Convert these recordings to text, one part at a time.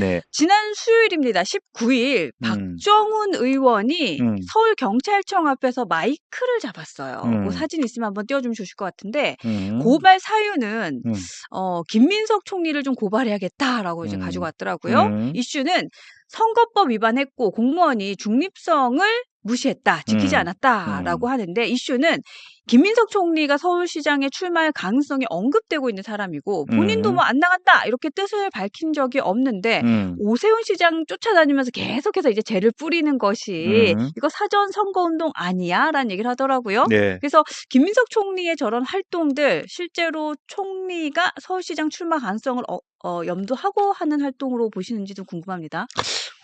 네. 지난 수요일입니다. 19일 음. 박정훈 의원이 음. 서울 경찰청 앞에서 마이크를 잡았어요. 음. 그 사진 있으면 한번 띄워주면 좋을 것 같은데 음. 고발 사유는 음. 어, 김민석 총리를 좀 고발해야겠다라고 이제 음. 가지고 왔더라고요. 음. 이슈는 선거법 위반했고 공무원이 중립성을 무시했다, 지키지 음. 않았다라고 하는데 이슈는 김민석 총리가 서울시장에 출마할 가능성이 언급되고 있는 사람이고 본인도 음. 뭐안 나간다 이렇게 뜻을 밝힌 적이 없는데 음. 오세훈 시장 쫓아다니면서 계속해서 이제 죄를 뿌리는 것이 음. 이거 사전 선거 운동 아니야라는 얘기를 하더라고요. 네. 그래서 김민석 총리의 저런 활동들 실제로 총리가 서울시장 출마 가능성을 어, 어, 염두하고 하는 활동으로 보시는지도 궁금합니다.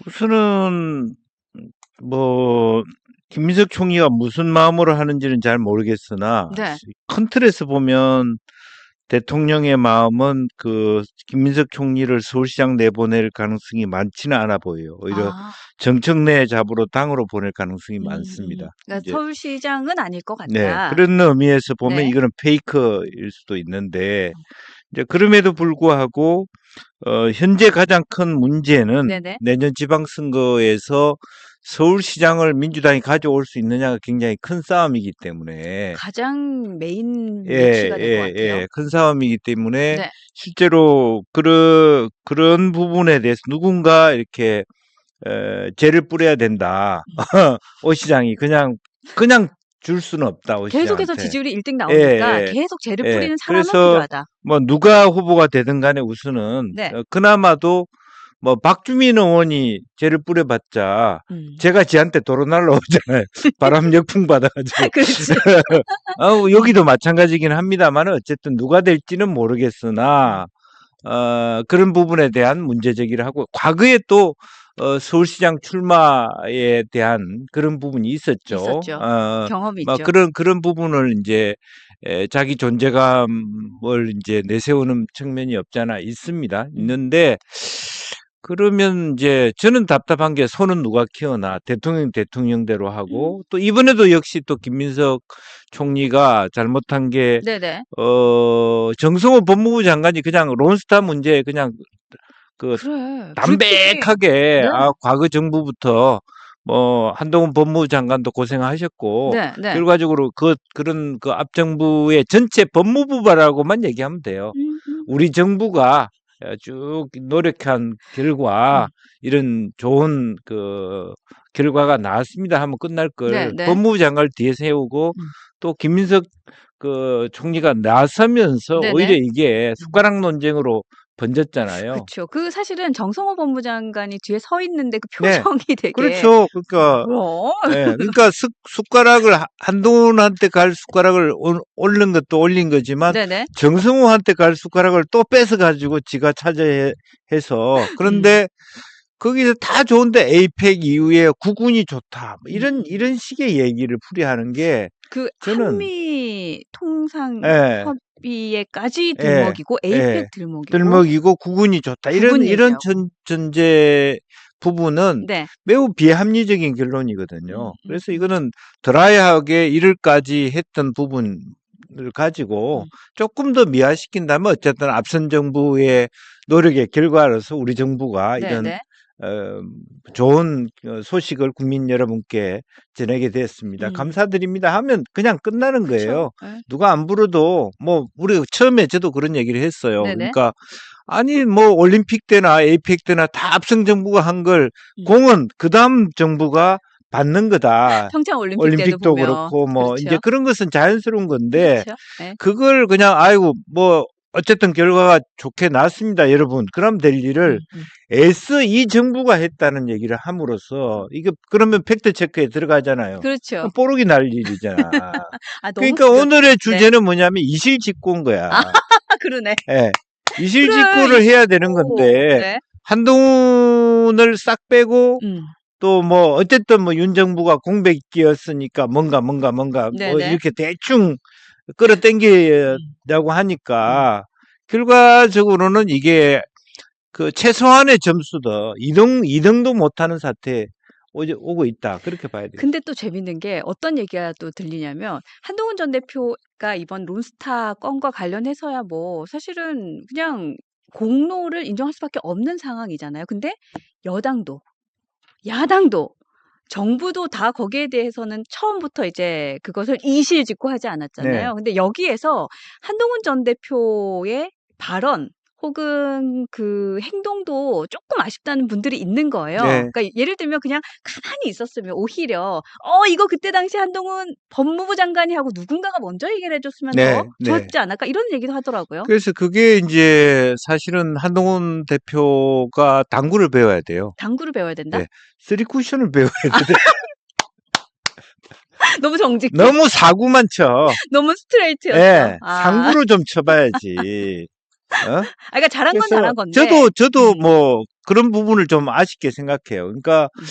우선은 뭐 김민석 총리가 무슨 마음으로 하는지는 잘 모르겠으나 네. 큰 틀에서 보면 대통령의 마음은 그 김민석 총리를 서울시장 내보낼 가능성이 많지는 않아 보여요. 오히려 아, 정청래 잡으로 당으로 보낼 가능성이 음, 많습니다. 그러니까 서울시장은 아닐 것 네, 같다. 그런 의미에서 보면 네. 이거는 페이크일 수도 있는데 이제 그럼에도 불구하고 어, 현재 가장 큰 문제는 네네. 내년 지방선거에서 서울시장을 민주당이 가져올 수 있느냐가 굉장히 큰 싸움이기 때문에 가장 메인 예, 이슈가 될 것 예, 같아요. 예, 큰 싸움이기 때문에 네. 실제로 그런 그런 부분에 대해서 누군가 이렇게 에, 죄를 뿌려야 된다. 오 시장이 그냥 그냥 줄 수는 없다. 오 계속해서 시장한테. 지지율이 1등 나오니까 예, 예. 계속 죄를 예, 뿌리는 사람은 그래서 필요하다. 뭐 누가 후보가 되든 간에 우선은 네. 어, 그나마도 뭐 박주민 의원이 죄를 뿌려봤자 음. 제가 지한테 도로 날라오잖아요. 바람 역풍 받아가지고. 그렇지. 어, 여기도 마찬가지긴 합니다만 어쨌든 누가 될지는 모르겠으나 어, 그런 부분에 대한 문제 제기를 하고 과거에 또 어, 서울시장 출마에 대한 그런 부분이 있었죠. 있었죠. 어, 경험이 막 있죠. 그런 그런 부분을 이제 에, 자기 존재감을 이제 내세우는 측면이 없잖아 있습니다. 음. 있는데 그러면 이제 저는 답답한 게 손은 누가 키워나 대통령 대통령대로 음. 하고 또 이번에도 역시 또 김민석 총리가 잘못한 게 네네. 어, 정성호 법무부 장관이 그냥 론스타 문제에 그냥 그 그래. 담백하게 네. 아 과거 정부부터 뭐 한동훈 법무부 장관도 고생하셨고 네, 네. 결과적으로 그 그런 그 앞 정부의 전체 법무부라고만 얘기하면 돼요. 음, 음. 우리 정부가 쭉 노력한 결과 음. 이런 좋은 그 결과가 나왔습니다 하면 끝날 걸 네, 네. 법무부 장관을 뒤에 세우고 음. 또 김민석 그 총리가 나서면서 네네. 오히려 이게 숟가락 논쟁으로 번졌잖아요. 그렇죠. 그 사실은 정성호 법무장관이 뒤에 서 있는데 그 네. 표정이 되게 그렇죠. 그러니까 그럼 예, 그러니까 숟, 숟가락을 하- 한동훈한테 갈 숟가락을 올- 올린 것도 올린 거지만 네네. 정성호한테 갈 숟가락을 또 뺏어 가지고 지가 차지해서 그런데 음. 거기서 다 좋은데 에이펙 이후에 구군이 좋다 뭐 이런 음. 이런 식의 얘기를 풀이하는 그 저는- 한미 통상 예. 협의에까지 예, 들먹이고 에이펙 예. 들먹이고 게 들먹이고 구군이 좋다 이런 이런. 전, 전제 부분은 네. 매우 비합리적인 결론이거든요. 음, 그래서 음. 이거는 드라이하게 이를까지 했던 부분 을 가지고 음. 조금 더 미화시킨다면 어쨌든 앞선 정부의 노력의 결과로서 우리 정부가 네, 이런 네. 어, 좋은 어, 소식을 국민 여러분께 전하게 됐습니다. 음. 감사드립니다 하면 그냥 끝나는 거예요. 그렇죠. 예. 누가 안 불어도 뭐 우리 처음에 저도 그런 얘기를 했어요. 네네. 그러니까 아니 뭐 올림픽 때나 에이펙 때나 다 앞선 정부가 한걸 음. 공은 그다음 정부가 받는 거다. 평창 올림픽 올림픽도 그렇고 뭐 그렇죠. 이제 그런 것은 자연스러운 건데 그렇죠. 예. 그걸 그냥 아이고 뭐 어쨌든 결과가 좋게 났습니다, 여러분. 그럼 될 일을 음, 음. 애써 이 정부가 했다는 얘기를 함으로써 이게 그러면 팩트 체크에 들어가잖아요. 그렇죠. 뽀록이 날 일이잖아. 아, 그러니까 그- 오늘의 주제는 뭐냐면 이실직고인 거야. 아, 그러네. 예. 이실직고를 해야 되는 건데 네. 한동훈을 싹 빼고 음. 또뭐 어쨌든 뭐 윤 정부가 공백기였으니까 뭔가 뭔가 뭔가 뭐 네네. 이렇게 대충 끌어당기려고 하니까 결과적으로는 이게 그 최소한의 점수도 2등 2등도 못하는 사태 오고 있다 그렇게 봐야 돼요. 근데 또 재밌는 게 어떤 얘기가 또 들리냐면 한동훈 전 대표가 이번 론스타 건과 관련해서야 뭐 사실은 그냥 공로를 인정할 수밖에 없는 상황이잖아요. 근데 여당도 야당도 정부도 다 거기에 대해서는 처음부터 이제 그것을 이실직고 하지 않았잖아요. 네. 근데 여기에서 한동훈 전 대표의 발언 혹은 그 행동도 조금 아쉽다는 분들이 있는 거예요. 네. 그러니까 예를 들면 그냥 가만히 있었으면 오히려 어 이거 그때 당시 한동훈 법무부 장관이 하고 누군가가 먼저 얘기를 해 줬으면 네, 더 네. 좋았지 않을까 이런 얘기도 하더라고요. 그래서 그게 이제 사실은 한동훈 대표가 당구를 배워야 돼요. 당구를 배워야 된다. 네. 쓰리 쿠션을 배워야 돼. 너무 정직, 너무 사구만 쳐. 너무 스트레이트였어. 예, 아. 상구로 좀 쳐봐야지. 어? 아, 그러니까 잘한 건 잘한 건데. 저도 저도 음. 뭐 그런 부분을 좀 아쉽게 생각해요. 그러니까 음.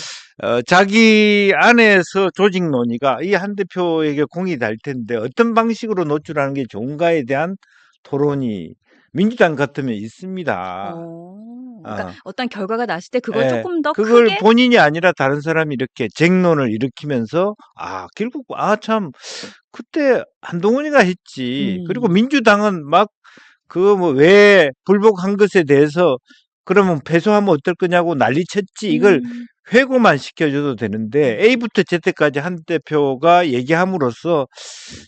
어, 자기 안에서 조직 논의가 이 한 대표에게 공이 달 텐데 어떤 방식으로 노출하는 게 좋은가에 대한 토론이 민주당 같으면 있습니다. 어, 그러니까 아. 어떤 결과가 났을 때 그걸 예, 조금 더 그걸 크게 본인이 아니라 다른 사람이 이렇게 쟁론을 일으키면서 아 결국 아 참 그때 한동훈이가 했지. 그리고 음. 민주당은 막 그 뭐 왜 불복한 것에 대해서 그러면 패소하면 어떨 거냐고 난리쳤지. 이걸 음. 회고만 시켜줘도 되는데 A부터 Z까지 한 대표가 얘기함으로써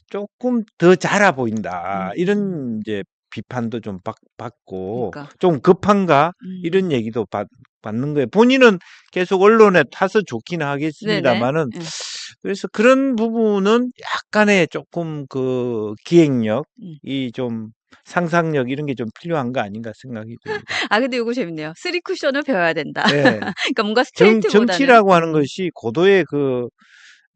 조금 더 자라 보인다. 음. 이런 이제 비판도 좀 받, 받고 그러니까. 좀 급한가 음. 이런 얘기도 받, 받는 거예요. 본인은 계속 언론에 타서 좋기는 하겠습니다만은 네네. 예. 그래서 그런 부분은 약간의 조금 그 기획력이 음. 좀 상상력 이런 게 좀 필요한 거 아닌가 생각이 듭니다. 아 근데 이거 재밌네요. 쓰리 쿠션을 배워야 된다. 예. 그러니까 뭔가 정, 스트레이트보다는 정치라고 하는 음. 것이 고도의 그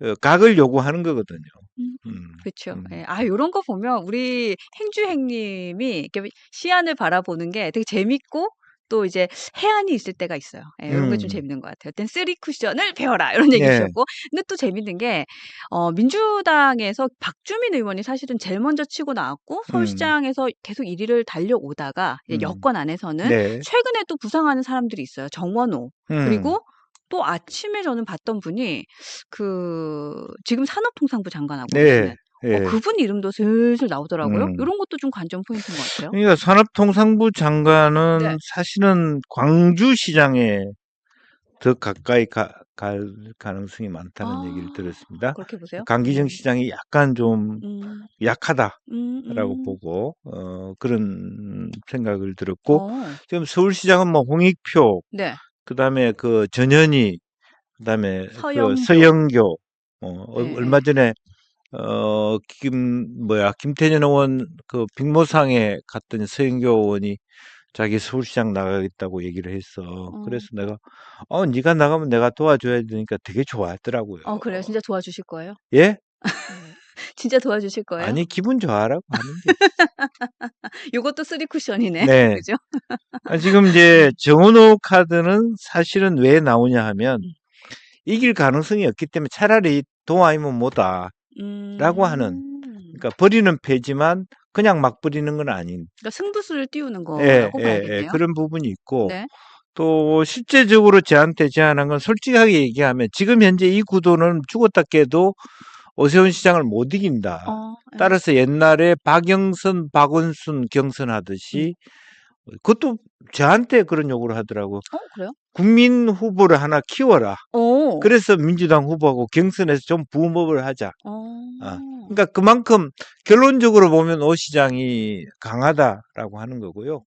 어, 각을 요구하는 거거든요. 음. 음, 그렇죠. 음. 예. 아 요런 거 보면 우리 행주행님이 시안을 바라보는 게 되게 재밌고 또 이제 해안이 있을 때가 있어요. 예, 이런 게좀 음. 재밌는 것 같아요. 어떤 쓰리 쿠션을 배워라 이런 얘기 네. 주셨고, 근데 또 재밌는 게 어, 민주당에서 박주민 의원이 사실은 제일 먼저 치고 나왔고 음. 서울시장에서 계속 1위를 달려오다가 이제 음. 여권 안에서는 네. 최근에 또 부상하는 사람들이 있어요. 정원호 음. 그리고 또 아침에 저는 봤던 분이 그 지금 산업통상부 장관하고 네. 계시는 예. 어, 그분 이름도 슬슬 나오더라고요. 음. 이런 것도 좀 관전 포인트인 것 같아요. 그러니까 산업통상부 장관은 네. 사실은 광주시장에 더 가까이 가, 갈 가능성이 많다는 아, 얘기를 들었습니다. 그렇게 보세요. 강기정 음, 시장이 약간 좀 음, 약하다라고 음, 음. 보고 어, 그런 생각을 들었고 어, 지금 서울시장은 뭐 홍익표 네. 그다음에 그 전현희 그다음에 서영교. 그 서영교 어, 어, 네, 얼마 전에 어, 김, 뭐야, 김태년 의원 그 빅모상에 갔더니 서영교 의원이 자기 서울시장 나가겠다고 얘기를 했어. 어, 그래서 내가, 어, 네가 나가면 내가 도와줘야 되니까 되게 좋아했더라고요. 어, 그래요. 진짜 도와주실 거예요? 예? 진짜 도와주실 거예요? 아니, 기분 좋아라고 하는데. 요것도 쓰리 쿠션이네. 네. 그죠? 아, 지금 이제 정원호 카드는 사실은 왜 나오냐 하면 음. 이길 가능성이 없기 때문에 차라리 도와이면 뭐다. 라고 하는. 음, 그러니까 버리는 패지만 그냥 막 버리는 건 아닌. 그러니까 승부수를 띄우는 예, 거라고 예, 예, 봐야겠네요. 그런 부분이 있고 네. 또 실제적으로 저한테 제안한 건 솔직하게 얘기하면 지금 현재 이 구도는 죽었다 깨도 오세훈 시장을 못 이긴다. 어, 예. 따라서 옛날에 박영선, 박원순 음. 경선하듯이 그것도 저한테 그런 요구를 하더라고요. 어, 그래요? 국민 후보를 하나 키워라. 오. 그래서 민주당 후보하고 경선에서 좀 부음업을 하자. 어. 아, 그러니까 그만큼 결론적으로 보면 오 시장이 강하다라고 하는 거고요.